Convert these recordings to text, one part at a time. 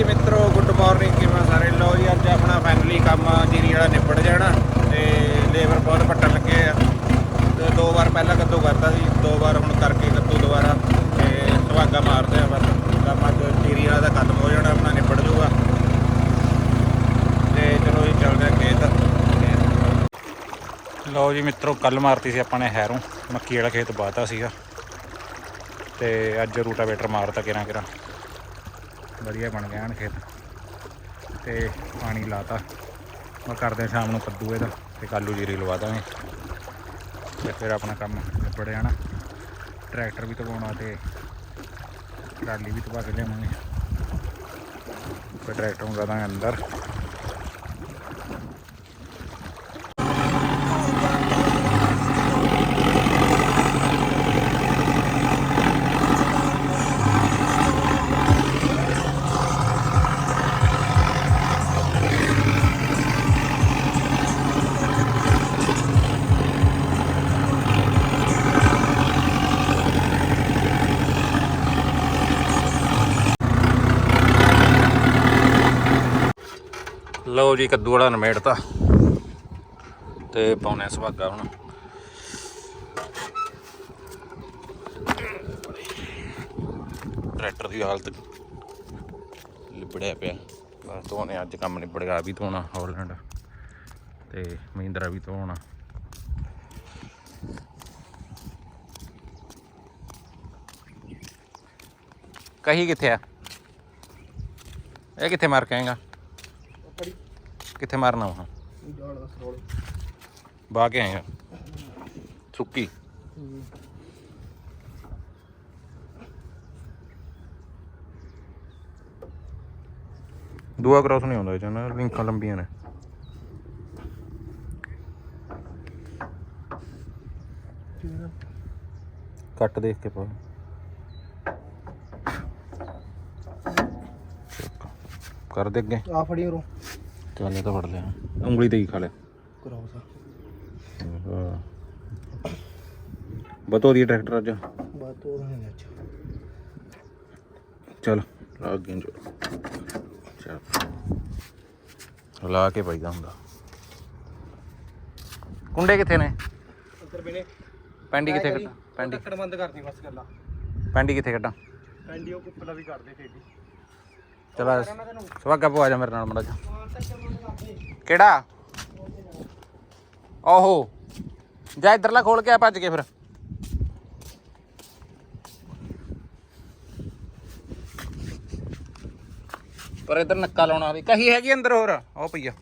ਹਾਂਜੀ ਮਿੱਤਰੋ good morning ਕਿਵੇਂ ਸਾਰੇ? ਲੋ ਜੀ, ਅੱਜ ਆਪਣਾ ਫਾਈਨਲੀ ਕੰਮ ਜੀਰੀ ਵਾਲਾ ਨਿਬੜ ਜਾਣਾ ਤੇ ਲੇਬਰ ਬਹੁਤ ਪੱਟਣ ਲੱਗੇ ਆ। ਤੇ ਦੋ ਵਾਰ ਪਹਿਲਾਂ ਕੱਦੂ ਕਰਤਾ ਸੀ, ਦੋ ਵਾਰ ਹੁਣ ਕਰਕੇ ਕੱਦੂ ਦੁਬਾਰਾ ਤੇ ਸੁਹਾਗਾ ਮਾਰਦੇ ਆ ਬਸ। ਕੰਮ ਅੱਜ ਜੀਰੀ ਵਾਲਾ ਦਾ ਖਤਮ ਹੋ ਜਾਣਾ, ਆਪਣਾ ਨਿਬੜ ਜੂਗਾ ਤੇ ਚਲੋ ਜੀ, ਚੱਲਦੇ ਆ ਖੇਤ। ਲਓ ਜੀ ਮਿੱਤਰੋ, ਕੱਲ ਮਾਰਤੀ ਸੀ ਆਪਾਂ ਨੇ ਹੈਰੋਂ। ਮੱਕੀ ਵਾਲਾ ਖੇਤ ਬਾਤਾ ਸੀਗਾ। ਤੇ ਅੱਜ ਰੂਟਾਵੇਟਰ ਮਾਰਤਾ ਕਿਰਾਂ ਕਿਰਾਂ ਵਧੀਆ ਬਣ ਗਿਆ ਹਨ ਖੇਤ। ਤੇ ਪਾਣੀ ਲਾਤਾ। ਮੈਂ ਕਰਦੇ ਸ਼ਾਮ ਨੂੰ ਕੱਦੂ ਇਹਦਾ ਤੇ ਕਾਲੂ ਜੀਰੀ ਲਵਾ ਦਾਂਗੇ। ਤੇ ਫਿਰ ਆਪਣਾ ਕੰਮ ਨਿਬੜ ਜਾਣਾ ਟਰੈਕਟਰ ਵੀ ਧਵਾਉਣਾ ਤੇ ਟਰਾਲੀ ਵੀ ਧਵਾ ਕੇ ਲਿਆਵਾਂਗੇ। ਫਿਰ ਟਰੈਕਟਰ ਨੂੰ ਦਾਂਗੇ ਅੰਦਰ। ਲਓ ਜੀ ਕੱਦੂ ਵਾਲਾ ਨਮੇੜਤਾ ਤੇ। ਪਾਉਣੇ ਸੁਹਾਗਾ ਹੁਣ। ਟਰੈਕਟਰ ਦੀ ਹਾਲਤ ਲਿਬੜਿਆ ਪਿਆ। ਬਸ ਧੋਣੇ ਅੱਜ ਕੰਮ ਨਿਬੜ ਗਿਆ ਵੀ ਧੋਣਾ, ਹੌਲੈਂਡ। ਤੇ ਮਹਿੰਦਰਾ ਵੀ ਧੋਣਾ। ਕਹੀ ਕਿੱਥੇ ਆ? ਇਹ ਕਿੱਥੇ ਮਾਰ ਕੇ ਆਏਗਾ? ਕਿੱਥੇ ਮਾਰਨਾ ਉਹ? ਬਾਹ ਕੇ ਆਏਗਾ ਸੁੱਕੀ। ਦੂਆ ਕ੍ਰਾਸ ਨਹੀਂ ਆਉਂਦਾ ਇਹ ਲਿੰਕਾਂ ਲੰਬੀਆਂ ਨੇ। ਕੱਟ ਦੇਖ ਕੇ ਪਾ। ਕਰ ਦੇ ਅੱਗੇ। ਆ ਫੜੀ ਉਰੋਂ। ਚੱਲ ਇਹ ਤਾਂ ਫੜ ਲਿਆ। ਉਂਗਲੀ ਤੇ ਹੀ ਖਾ ਲਿਆ। ਕਰਾਉਸ ਬਤੋ ਦੀ ਟਰੈਕਟਰ ਅੱਜ। ਬਾਤ ਉਹ ਨਹੀਂ ਅੱਜ। ਚੱਲ ਲਾ ਅੱਗੇ ਜੋ ਚੱਲ। ਲਾ ਕੇ ਪਾਈਦਾ ਹੁੰਦਾ। ਕੁੰਡੇ ਕਿੱਥੇ ਨੇ? ਅੰਦਰ ਬਿਨੇ ਪੈਂਡੀ ਕਿੱਥੇ ਕੱਟਾਂ ਪੈਂਡੀ। ਟੱਕੜ ਬੰਦ ਕਰਦੀ ਬਸ ਗੱਲਾਂ। ਪੈਂਡੀ ਕਿੱਥੇ ਕੱਟਾਂ ਪੈਂਡੀ ਉਹ ਕੁੱਪਲਾ ਵੀ ਕਰਦੇ ਟੇਡੀ ਚਲ ਸਵਾਗਾ ਪਵਾ ਜਾ ਮੇਰੇ ਨਾਲ ਮੜਾ ਜਾ ਕਿਹੜਾ ਓਹੋ ਜਾ ਇਧਰਲਾ ਖੋਲ ਕੇ ਆ ਭੱਜ ਕੇ ਫਿਰ ਪਰ ਇਧਰ ਨੱਕਾ ਲਾਉਣਾ ਵੀ ਕਹੀ ਹੈਗੀ ਅੰਦਰ ਹੋਰ ਉਹ ਪਈਆ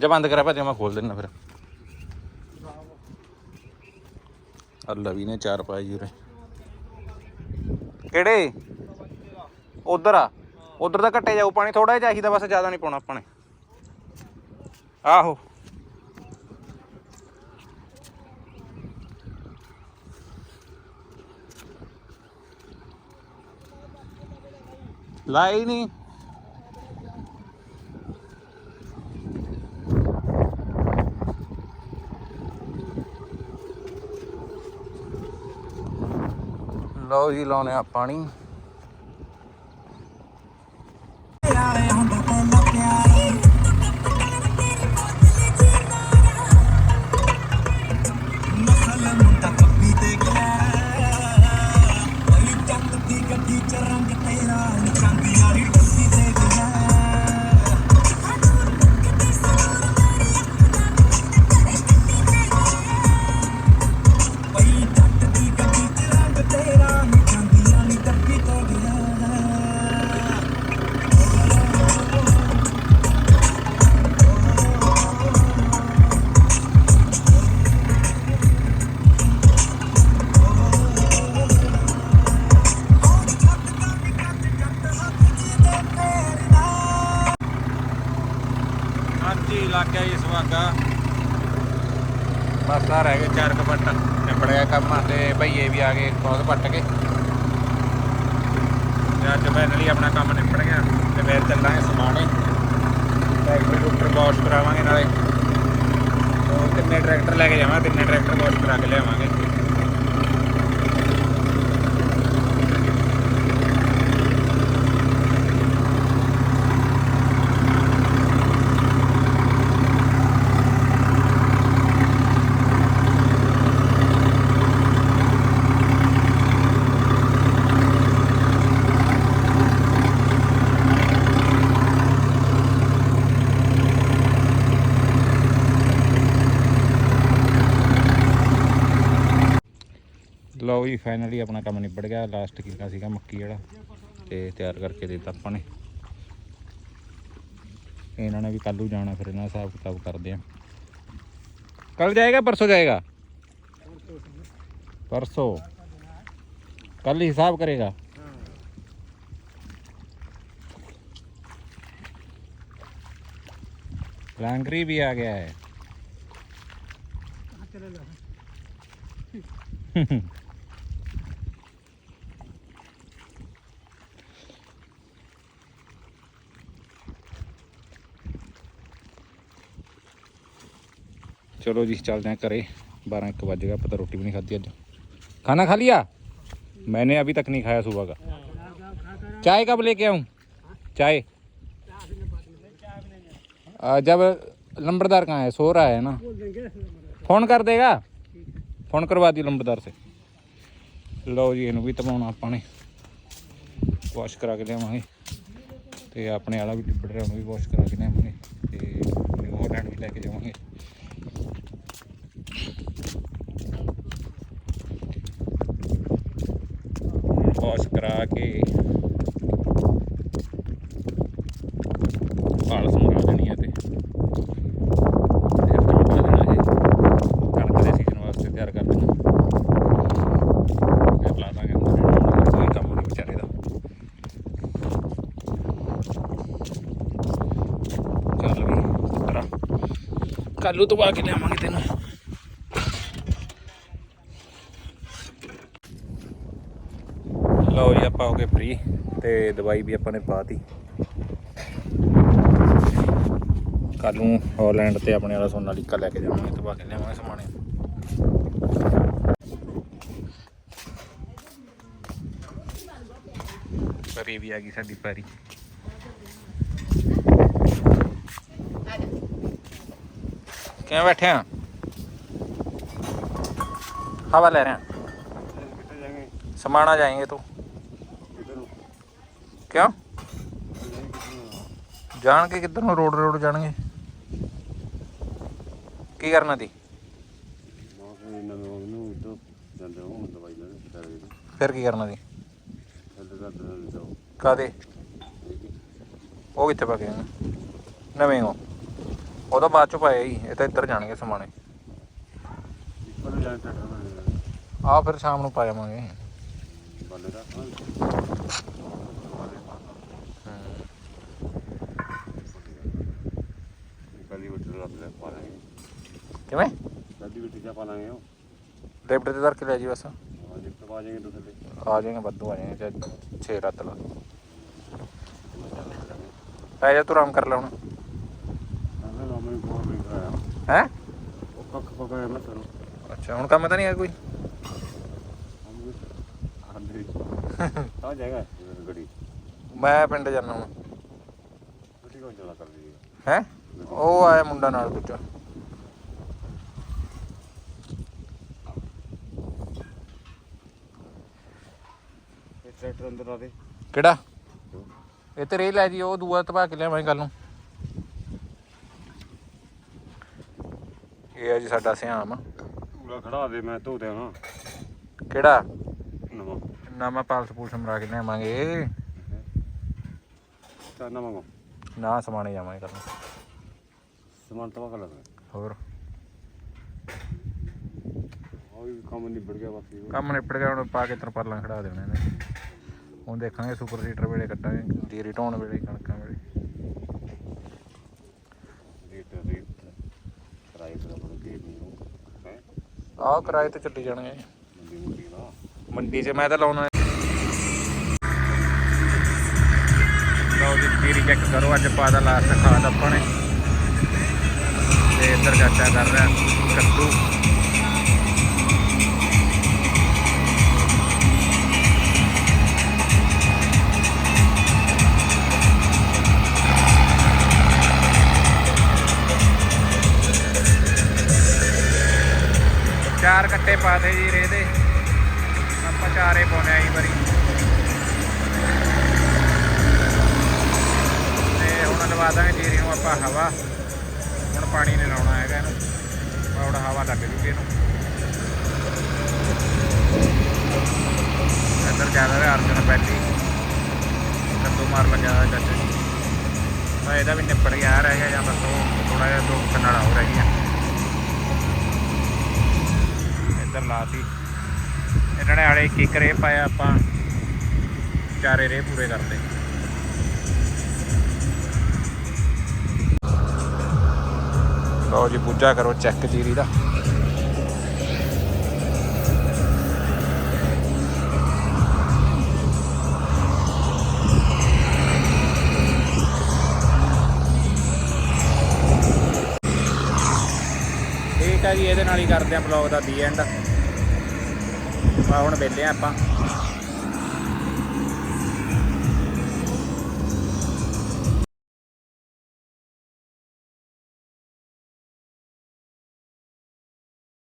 ਜੇ ਬੰਦ ਕਰਾ ਭਾਜੀ, ਮੈਂ ਖੋਲ ਦਿੰਦਾ ਫਿਰ। ਅੱਲਾ ਵੀ ਨੇ ਚਾਰ ਪਾਏ ਜੀ ਉਰੇ। ਕਿਹੜੇ? ਉਧਰ ਆ? ਉਧਰ ਤਾਂ ਘੱਟੇ ਜਾਊ, ਪਾਣੀ ਥੋੜਾ ਜਿਹਾ ਚਾਹੀਦਾ, ਬਸ ਜ਼ਿਆਦਾ ਨਹੀਂ ਪਾਉਣਾ ਆਪਾਂ ਨੇ। ਆਹੋ। ਲਾਈ ਨਹੀਂ। ਲਓ ਜੀ ਲਾਉਨੇ ਆ ਪਾਣੀ। ਹਾਂਜੀ ਜੀ, ਸੁਹਾਗਾ। ਬਸ ਆ ਰਹਿ ਗਏ ਚਾਰ ਕੁ ਪੱਟ। ਨਿਬੜ ਗਿਆ ਕੰਮ, ਤੇ ਭਈਏ ਵੀ ਆ ਗਏ ਬਹੁਤ ਪੱਟ ਕੇ। ਤੇ ਅੱਜ ਫਾਈਨਲੀ ਆਪਣਾ ਕੰਮ ਨਿਬੜ ਗਿਆ, ਤੇ ਫਿਰ ਚੱਲਾਂਗੇ ਸਮਾਣੇ। ਟਰੈਕਟਰ ਟਰੂਕਟਰ ਵਾਸ਼ ਕਰਾਵਾਂਗੇ ਨਾਲੇ। ਤਿੰਨੇ ਟਰੈਕਟਰ ਲੈ ਕੇ ਜਾਵਾਂਗੇ ਤਿੰਨੇ ਟਰੈਕਟਰ ਵਾਸ਼ ਕਰਾ ਕੇ ਲਿਆਵਾਂਗੇ। ਜੀ ਫਾਈਨਲੀ ਆਪਣਾ ਕੰਮ ਨਿਬੜ ਗਿਆ ਲਾਸਟ ਕੀਤਾ ਸੀਗਾ ਮੱਕੀ ਵਾਲਾ ਤੇ ਤਿਆਰ ਕਰਕੇ ਦੇ ਦਿੱਤਾ ਆਪਾਂ ਨੇ ਇਹਨਾਂ ਨੇ ਵੀ ਕੱਲੂ ਜਾਣਾ ਫਿਰ ਇਹਨਾਂ ਦਾ ਹਿਸਾਬ ਕਿਤਾਬ ਕਰਦੇ ਆ ਕੱਲ ਜਾਏਗਾ ਪਰਸੋਂ ਜਾਏਗਾ परसों कल हिसाब करेगा लांगरी भी आ गया है चलो जी चलते हैं घरे बारह एक बज गया पता रोटी भी नहीं खाधी अज खाना खा लिया मैंने अभी तक नहीं खाया सुबह का चाय कब लेके आऊँ चाय आ, जब लंबरदार कहाँ है सो रहा है ना फोन कर देगा फोन करवा दी लंबरदार से ਲਓ ਜੀ ਇਹਨੂੰ ਵੀ ਤਪਾਉਣਾ ਆਪਾਂ ਨੇ ਵਾਸ਼ ਕਰਾ ਕੇ ਲਿਆਵਾਂਗੇ ਤੇ ਆਪਣੇ ਵਾਲਾ ਵੀ ਲਿਬੜ ਰਿਹਾ ਉਹਨੂੰ ਵੀ ਵਾਸ਼ ਕਰਾ ਕੇ ਲਿਆਵਾਂਗੇ ਤੇ ਨਿਊ ਹਾਲੈਂਡ ਵੀ ਲੈ ਕੇ ਜਾਵਾਂਗੇ ਵਾਸ਼ ਕਰਾ ਕੇ ਪਾਲਸ ਮਰਾ ਦੇਣੀ ਹੈ ਤੇ ਫਿਰ ਤਾਂ ਪਾ ਦੇਣਾ ਇਹ ਕਣਕ ਦੇ ਸੀਜ਼ਨ ਵਾਸਤੇ ਤਿਆਰ ਕਰ ਦੇਣਾ ਫਿਰ ਲਾ ਦਾਂਗੇ ਅੰਦਰ ਇਹਨਾਂ ਨੂੰ, ਕੋਈ ਕੰਮ ਨਹੀਂ ਵਿਚਾਰੇ ਦਾ ਚੱਲ ਵੀ ਪੁੱਤਰਾ ਕੱਲੂ ਤੋਂ ਪਾ ਕੇ ਲਿਆਵਾਂਗੇ ਤੈਨੂੰ ਲਓ ਜੀ ਆਪਾਂ ਹੋ ਗਏ ਫ੍ਰੀ ਤੇ ਦਵਾਈ ਵੀ ਆਪਾਂ ਨੇ ਪਾਤੀ। ਕੱਲ ਨੂੰ ਹਾਲੈਂਡ ਤੇ ਆਪਣੇ ਵਾਲਾ ਸੋਨਾ ਲੀਕਾ ਲੈ ਕੇ ਜਾਵਾਂਗੇ ਤਬਾ ਬਾਕੀ ਲਿਆਵਾਂਗੇ ਸਮਾਨੇ ਪਰੀ ਵੀ ਆ ਗਈ ਸਾਡੀ ਪਰੀ। ਕਿਵੇਂ ਬੈਠੇ ਆ? ਹਵਾ ਲੈ ਰਹੇ ਆ। ਸਮਾਣਾ ਜਾਏਂਗੇ ਤੋ। क्यों ਜਾਣ ਕਿੱਧਰ ਨੂੰ? ਰੋਡ ਰੋਡ ਜਾਣਗੇ। ਕੀ ਕਰਨਾ ਦੀ ਫਿਰ ਕੀ ਕਰਨਾ ਦੀ ਕਾਦੇ ਉਹ ਕਿੱਥੇ ਪਾ ਗਏ ਨਵੇਂ ਹੋ। ਉਹ ਤਾਂ ਬਾਅਦ ਚ ਪਾਇਆ ਹੀ ਇਹ ਤਾਂ ਇੱਧਰ ਜਾਣਗੇ ਸਮਾਣੇ। ਆ ਫਿਰ ਸ਼ਾਮ ਨੂੰ ਪਾ ਜਾਵਾਂਗੇ। ਕਿਵੇਂ? ਲਿਫਟ ਤੇ ਧਰ ਕੇ ਲੈ ਜੀ ਬਸ। ਆ ਜਾਏਗੇ ਬੱਦੂ ਆ ਜਾਏਗੇ ਚਾਹੇ 6 ਰਾਤ ਲਾ ਪੈ ਜਾ ਤੂੰ ਆਰਾਮ ਕਰ ਲੈ ਹੁਣ। ਹੈ? ਅੱਛਾ ਹੁਣ ਕੰਮ ਤਾਂ ਨਹੀਂ ਹੈ ਕੋਈ ਜਾਏਗਾ ਗੱਡੀ। ਮੈਂ ਪਿੰਡ ਜਾਣਾ ਹੁਣ ਗੱਡੀ ਕੋਲ ਚਲਾ ਕਰ ਲਈ ਹੈ? ਉਹ ਆਇਆ ਮੁੰਡਾ ਨਾਲ ਦੂਜਾ। ਇਹ ਟਰੈਕਟਰ ਅੰਦਰ ਆ ਦੇ। ਕਿਹੜਾ? ਇਹ ਤੇ ਰੇ ਲੈ ਜੀ ਉਹ ਦੂਆ ਤਪਾ ਕੇ ਲਿਆਵਾਂਗੇ ਕੱਲ ਨੂੰ। ਇਹ ਹੈ ਜੀ ਸਾਡਾ ਸਿਆਮ। ਪੂਰਾ ਖੜਾ ਦੇ ਮੈਂ ਧੋ ਹਾਂ ਕਿਹੜਾ? ਨਵਾਂ। ਨਵਾਂ ਪਾਲਸ ਪੂਲਸ ਮਰਾ ਕੇ ਲਿਆਵਾਂਗੇ। ਤਾਂ ਨਵਾਂ ਨਾ ਸਮਾਣੇ ਜਾਵਾਂਗੇ ਕੱਲ ਨੂੰ। ਸਮਾਨ ਤਵਾ ਕਰ ਲਗਾ ਹੋਰ? ਉਹ ਵੀ ਕੰਮ ਨਿਬੜ ਗਿਆ ਬਾਕੀ। ਕੰਮ ਨਿਪਟ ਗਿਆ ਹੁਣ ਪਾ ਕੇ ਤਰਪਾਲਾਂ ਖੜਾ ਦੇਣੇ ਨੇ। ਹੁਣ ਦੇਖਾਂਗੇ ਸੁਪਰ ਸੀਟਰ ਵੇਲੇ ਕੱਟਾਂਗੇ ਜੀਰੀ ਢਾਉਣ ਵੇਲੇ ਕਣਕਾਂ ਵੇਲੇ। Rate rate. ਕਿਰਾਏ ਦਾ ਬੜਾ ਦੇ ਨਹੀਂ ਹੈ? ਆਹ ਕਿਰਾਏ ਤੇ ਚੱਲੀ ਜਾਣਗੇ। ਮੰਡੀ ਮੁੰਡੀ ਦਾ ਮੰਡੀ 'ਚ ਮੈਂ ਤਾਂ ਲਾਉਣਾ। ਲਓ ਜੀ ਜੀਰੀ ਚੈੱਕ ਕਰੋ ਅੱਜ ਪਾਦਾ ਲਾਸਟ ਖਾਦ ਆਪਾਂ ਨੇ। ਤੇ ਇੱਧਰ ਚਾਚਾ ਕਰ ਰਿਹਾ, ਕੱਦੂ। ਚਾਰ ਕੱਟੇ ਪਾਤੇ ਜੀ ਰੇ ਦੇ। ਆਪਾਂ ਚਾਰੇ ਪਾਉਣੇ ਆਈ ਵਾਰੀ। ਤੇ ਹੁਣ ਲਵਾ ਦਾਂਗੇ ਜੀਰੀ ਨੂੰ ਆਪਾਂ ਹਵਾ। ਹੁਣ ਪਾਣੀ ਨੇ ਲਾਉਣਾ ਹੈਗਾ ਇਹਨੂੰ। ਹੁਣ ਹਵਾ ਲੱਗ ਜੂਗੀ ਇਹਨੂੰ। ਇੱਧਰ ਜ਼ਿਆਦਾ ਰਿਹਾ ਅਰਜਨ ਪਹਿਲੀ ਕੱਦੂ ਮਾਰ ਲੱਗਿਆ ਹੋਇਆ ਚਾਚਾ ਤਾਂ ਇਹਦਾ ਵੀ ਨਿਪਟ ਗਿਆ, ਰਹਿ ਗਿਆ ਜਾਂ ਬਸ ਉਹ ਥੋੜਾ ਜਿਹਾ ਦੋ ਕਨਾਲਾ ਹੋ ਰਹਿ ਗਿਆ ਇੱਧਰ ਲਾਤੀ। ਇਹਨਾਂ ਨੇ ਆਲੇ ਇੱਕ ਇੱਕ ਰੇ ਪਾਇਆ ਆਪਾਂ। ਚਾਰੇ ਰੇ ਪੂਰੇ ਕਰਦੇ। ਲਓ ਜੀ, ਪੂਜਾ ਕਰੋ ਚੈੱਕ ਜੀਰੀ ਦਾ। ਠੀਕ ਆ ਜੀ, ਇਹਦੇ ਨਾਲ ਹੀ ਕਰਦੇ ਆ ਬਲੌਗ ਦਾ ਦੀ ਐਂਡ ਆ, ਹੁਣ ਵੇਲੇ ਆਪਾਂ।